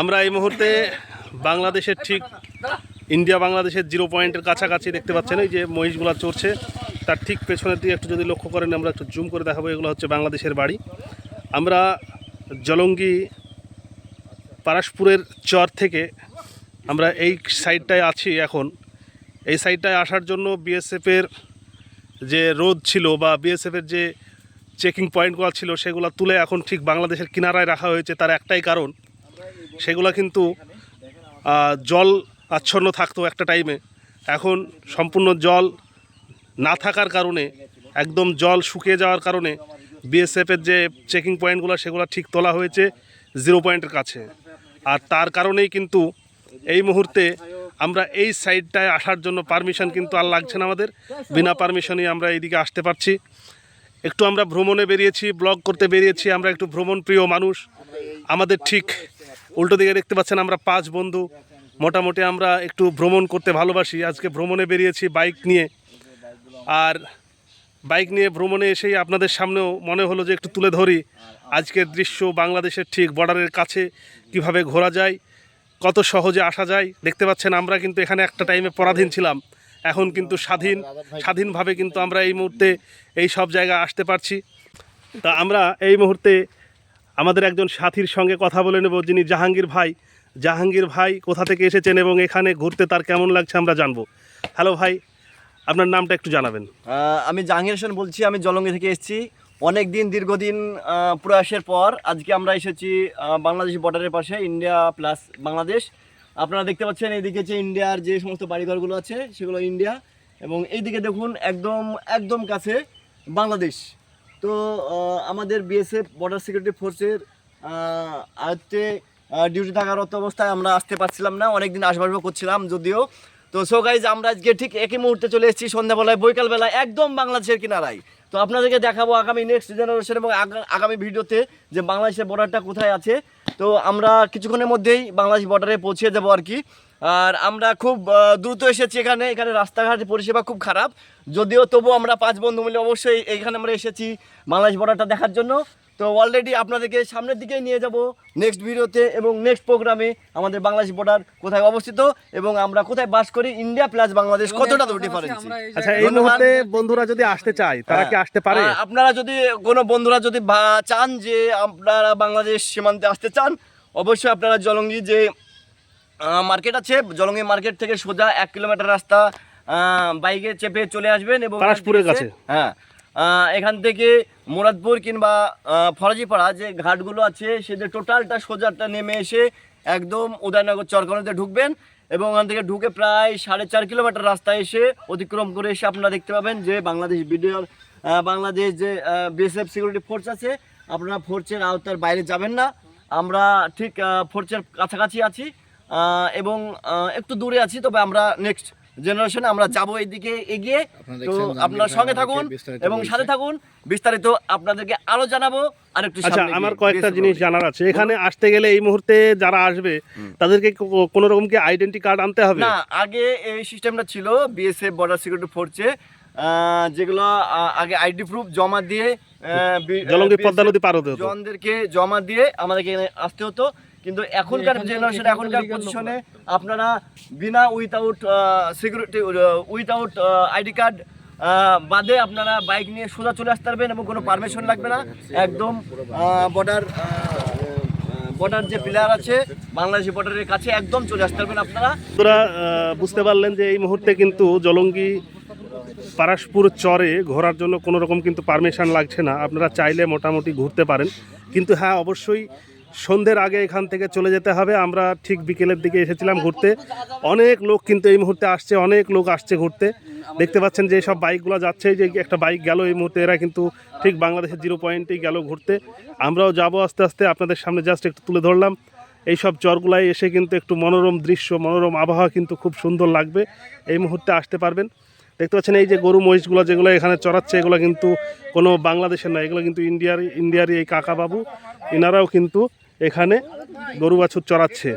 আমরা এই মুহূর্তে বাংলাদেশের ঠিক ইন্ডিয়া বাংলাদেশের জিরো পয়েন্টের কাছাকাছি দেখতে পাচ্ছেন, এই যে মহিষগুলো চড়ছে, তার ঠিক পেছনের দিকে একটু যদি লক্ষ্য করেন, আমরা একটু জুম করে দেখাবো, এগুলো হচ্ছে বাংলাদেশের বাড়ি। আমরা জলঙ্গি পারাসপুরের চর থেকে আমরা এই সাইডটায় আছি এখন। এই সাইডটায় আসার জন্য বিএসএফের যে রোদ ছিল বা বিএসএফের যে চেকিং পয়েন্টগুলো ছিল, সেগুলো তুলে এখন ঠিক বাংলাদেশের কিনারায় রাখা হয়েছে, তার একটাই কারণ। সেগুলো কিন্তু জল আচ্ছন্ন থাকতো একটা টাইমে এখন সম্পূর্ণ জল না থাকার কারণে, একদম জল শুকিয়ে যাওয়ার কারণে বিএসএফের যে চেকিং পয়েন্টগুলো সেগুলো ঠিক তোলা হয়েছে জিরো পয়েন্টের কাছে। আর তার কারণেই কিন্তু এই মুহূর্তে আমরা এই সাইডটায় আসার জন্য পারমিশন কিন্তু আর লাগছে না আমাদের। বিনা পারমিশনই আমরা এইদিকে আসতে পারছি। একটু আমরা ভ্রমণে বেরিয়েছি ব্লগ করতে বেরিয়েছি, আমরা একটু ভ্রমণ প্রিয় মানুষ। আমাদের ঠিক উল্টো দিকে দেখতে পাচ্ছেন আমরা পাঁচ বন্ধু। মোটামুটি আমরা একটু ভ্রমণ করতে ভালোবাসি। আজকে ভ্রমণে বেরিয়েছি বাইক নিয়ে। আর বাইক নিয়ে ভ্রমণে এসেই আপনাদের সামনেও মনে হলো যে একটু তুলে ধরি। আজকের দৃশ্য বাংলাদেশের ঠিক বর্ডারের কাছে কীভাবে ঘোরা যায়, কত সহজে আসা যায়। দেখতে পাচ্ছেন আমরা কিন্তু এখানে একটা টাইমে পরাধীন ছিলাম। এখন কিন্তু স্বাধীন, স্বাধীনভাবে কিন্তু আমরা এই মুহূর্তে এই সব জায়গায় আসতে পারছি। তা আমরা এই মুহূর্তে আমাদের একজন সাথীর সঙ্গে কথা বলে নেব, যিনি জাহাঙ্গীর ভাই। জাহাঙ্গীর ভাই কোথা থেকে এসেছেন এবং এখানে ঘুরতে তার কেমন লাগছে আমরা জানব। হ্যালো ভাই, আপনার নামটা একটু জানাবেন। আমি জাহাঙ্গীর হোসেন বলছি, আমি জলঙ্গি থেকে এসেছি। অনেক দিন, দীর্ঘদিন প্রয়াসের পর আজকে আমরা এসেছি বাংলাদেশ বর্ডারের পাশে ইন্ডিয়া প্লাস বাংলাদেশ আপনারা দেখতে পাচ্ছেন এইদিকে যে ইন্ডিয়ার যে সমস্ত বাড়িঘরগুলো আছে, সেগুলো ইন্ডিয়া। এবং এইদিকে দেখুন একদম একদম কাছে বাংলাদেশ। তো আমাদের বিএসএফ বর্ডার সিকিউরিটি ফোর্সের আয়ত্তে ডিউটি থাকারত অবস্থায় আমরা আসতে পারছিলাম না। অনেকদিন আসবাস করছিলাম যদিও। তো সো গাইজ আমরা আজকে ঠিক একই মুহূর্তে চলে এসেছি সন্ধ্যাবেলায়, বৈকালবেলায় একদম বাংলাদেশের কিনারায়। তো আপনাদেরকে দেখাবো আগামী নেক্সট জেনারেশন এবং আগা- আগামী ভিডিওতে যে বাংলাদেশের বর্ডারটা কোথায় আছে। তো আমরা কিছুক্ষণের মধ্যেই বাংলাদেশ বর্ডারে পৌঁছে যাব আর কি। আর আমরা খুব দ্রুত এসেছি এখানে। এখানে রাস্তাঘাট পরিষেবা খুব খারাপ। যদিও তবু আমরা পাঁচ বন্ধু মিলে অবশ্যই এখানে আমরা এসেছি বাংলাদেশ বর্ডারটা দেখার জন্য। তো অলরেডি আপনাদেরকে সামনের দিকেই নিয়ে যাব নেক্সট ভিডিওতে এবং নেক্সট প্রোগ্রামে আমাদের বাংলাদেশ বর্ডার কোথায় অবস্থিত এবং আমরা কোথায় বাস করি ইন্ডিয়া প্লাস বাংলাদেশ কতটা দূর ডিফারেন্স আচ্ছা এই মুহূর্তে বন্ধুরা যদি আসতে চায় তারা কি আসতে পারে? আপনারা যদি কোনো বন্ধুরা যদি চান যে আপনারা বাংলাদেশ সীমান্তে আসতে চান অবশ্যই আপনারা জলঙ্গি যে মার্কেট আছে জলঙ্গি মার্কেট থেকে সোজা এক কিলোমিটার রাস্তা আহ, বাইকে চেপে চলে আসবেন এবং কাছে? হ্যাঁ। এখান থেকে মুরাদপুর কিংবা ফরাজিপাড়া যে ঘাটগুলো আছে, সেদের টোটালটা সোজাটা নেমে এসে একদম উদয়নগর চরকনতে ঢুকবেন এবং ওখান থেকে ঢুকে প্রায় সাড়ে চার কিলোমিটার রাস্তা এসে অতিক্রম করে এসে আপনারা দেখতে পাবেন যে বাংলাদেশ ভিডিওর বাংলাদেশ যে বিএসএফ সিকিউরিটি ফোর্স আছে, আপনারা ফোর্সের আওতার বাইরে যাবেন না। আমরা ঠিক ফোর্সের কাছাকাছি আছি এবং একটু দূরে আছি, তবে আমরা নেক্সট জেনারেশনে আমরা যাব এইদিকে এগিয়ে। আপনারা তো আপনারা সঙ্গে থাকুন এবং সাথে থাকুন। বিস্তারিত আপনাদেরকে আরও জানাব আর একটু আচ্ছা আমার কয়েকটা জিনিস জানার আছে। এখানে আসতে গেলে এই মুহূর্তে যারা আসবে তাদেরকে কোনো রকম কি আইডেন্টি কার্ড আনতে হবে? না আগে এই সিস্টেমটা ছিল বিএসএফ বর্ডার সিকিউরিটি ফোর্সে যেগুলো আহ, আগে আইডি প্রুফ জমা দিয়ে জলঙ্গি পদ্মা নদী পার হতে হতো। জনদেরকে জমা দিয়ে আমাদেরকে এখানে আসতে হতো। কিন্তু এখনকার জেনারেশন এখনকার পজিশনে আপনারা বিনা without security without ID card বাদে আপনারা বাইক নিয়ে সোজা চলে আসতে পারবেন এবং কোনো পারমিশন লাগবে না। একদম বর্ডার বর্ডার যে প্লেয়ার আছে বাংলাদেশি বর্ডারের কাছে একদম চলে আসতে পারবেন আপনারা। তোরা বুঝতে পারলেন যে এই মুহূর্তে কিন্তু জলঙ্গি পারাসপুর চরে ঘোরার জন্য কোনো রকম কিন্তু পারমিশন লাগছে না। আপনারা চাইলে মোটামুটি ঘুরতে পারেন। কিন্তু হ্যাঁ অবশ্যই সন্ধ্যের আগে এখান থেকে চলে যেতে হবে। আমরা ঠিক বিকেলের দিকে এসেছিলাম ঘুরতে। অনেক লোক কিন্তু এই মুহূর্তে আসছে, অনেক লোক আসছে ঘুরতে। দেখতে পাচ্ছেন যে সব বাইকগুলো যাচ্ছে, যে একটা বাইক গেল এই মুহূর্তে, এরা কিন্তু ঠিক বাংলাদেশের জিরো পয়েন্টেই গেল ঘুরতে। আমরাও যাব আস্তে আস্তে, আপনাদের সামনে জাস্ট একটু তুলে ধরলাম। এই সব চরগুলায় এসে কিন্তু একটু মনোরম দৃশ্য, মনোরম আবহাওয়া কিন্তু খুব সুন্দর লাগবে। এই মুহূর্তে আসতে পারবেন। দেখতে পাচ্ছেন এই যে গরু মহিষগুলো যেগুলো এখানে চড়াচ্ছে, এগুলো কিন্তু কোনো বাংলাদেশের নয়, এগুলো কিন্তু ইন্ডিয়ার, ইন্ডিয়ারই এই কাকা বাবু এনারাও কিন্তু এখানে গরু বাছুর চড়াচ্ছে।